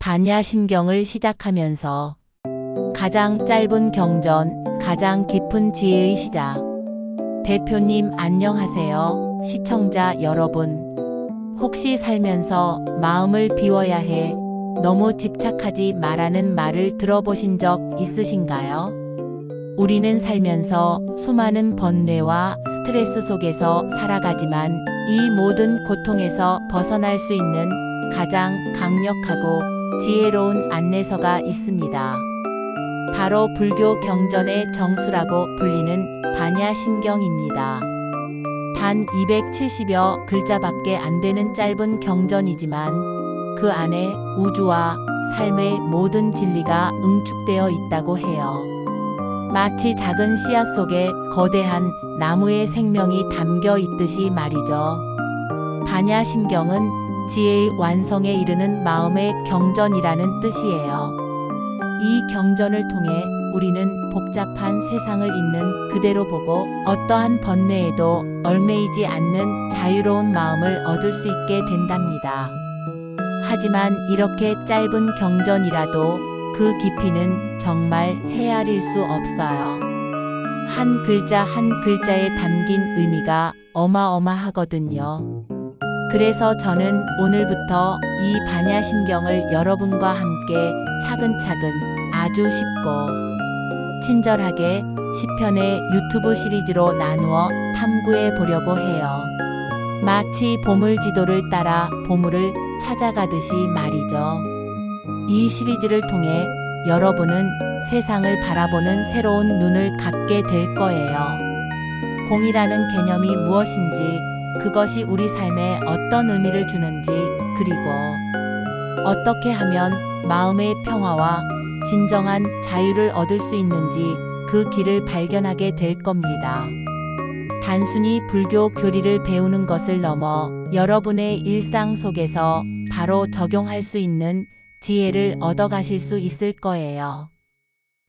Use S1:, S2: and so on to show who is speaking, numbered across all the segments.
S1: 반야심경을 시작하면서 가장 짧은 경전, 가장 깊은 지혜의 시작. 대표님 안녕하세요. 시청자 여러분. 혹시 살면서 마음을 비워야 해. 너무 집착하지 말라는 말을 들어보신 적 있으신가요? 우리는 살면서 수많은 번뇌와 스트레스 속에서 살아가지만 이 모든 고통에서 벗어날 수 있는 가장 강력하고 지혜로운 안내서가 있습니다. 바로 불교 경전의 정수라고 불리는 반야심경입니다. 단 270여 글자밖에 안 되는 짧은 경전이지만 그 안에 우주와 삶의 모든 진리가 응축되어 있다고 해요. 마치 작은 씨앗 속에 거대한 나무의 생명이 담겨 있듯이 말이죠. 반야심경은 지혜의 완성에 이르는 마음의 경전이라는 뜻이에요. 이 경전을 통해 우리는 복잡한 세상을 있는 그대로 보고 어떠한 번뇌에도 얽매이지 않는 자유로운 마음을 얻을 수 있게 된답니다. 하지만 이렇게 짧은 경전이라도 그 깊이는 정말 헤아릴 수 없어요. 한 글자 한 글자에 담긴 의미가 어마어마하거든요. 그래서 저는 오늘부터 이 반야심경을 여러분과 함께 차근차근 아주 쉽고 친절하게 10편의 유튜브 시리즈로 나누어 탐구해 보려고 해요. 마치 보물 지도를 따라 보물을 찾아가듯이 말이죠. 이 시리즈를 통해 여러분은 세상을 바라보는 새로운 눈을 갖게 될 거예요. 공이라는 개념이 무엇인지, 그것이 우리 삶에 어떤 의미를 주는지, 그리고 어떻게 하면 마음의 평화와 진정한 자유를 얻을 수 있는지 그 길을 발견하게 될 겁니다. 단순히 불교 교리를 배우는 것을 넘어 여러분의 일상 속에서 바로 적용할 수 있는 지혜를 얻어가실 수 있을 거예요.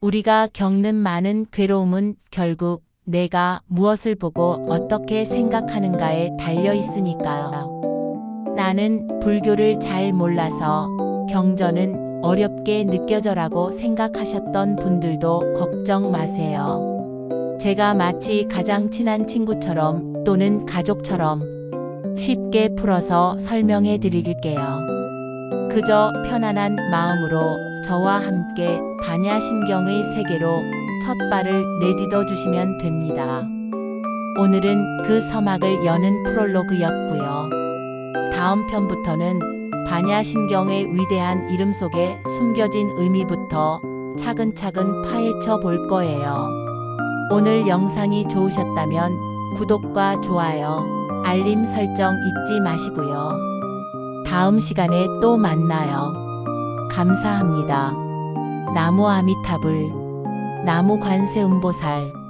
S1: 우리가 겪는 많은 괴로움은 결국 내가 무엇을 보고 어떻게 생각하는가에 달려 있으니까요. 나는 불교를 잘 몰라서 경전은 어렵게 느껴져라고 생각하셨던 분들도 걱정 마세요. 제가 마치 가장 친한 친구처럼 또는 가족처럼 쉽게 풀어서 설명해 드릴게요. 그저 편안한 마음으로 저와 함께 반야심경의 세계로 첫 발을 내딛어 주시면 됩니다. 오늘은 그 서막을 여는 프롤로그였고요. 다음 편부터는 반야심경의 위대한 이름 속에 숨겨진 의미부터 차근차근 파헤쳐 볼 거예요. 오늘 영상이 좋으셨다면 구독과 좋아요, 알림 설정 잊지 마시고요. 다음 시간에 또 만나요. 감사합니다. 나무 아미타불, 나무 관세음보살,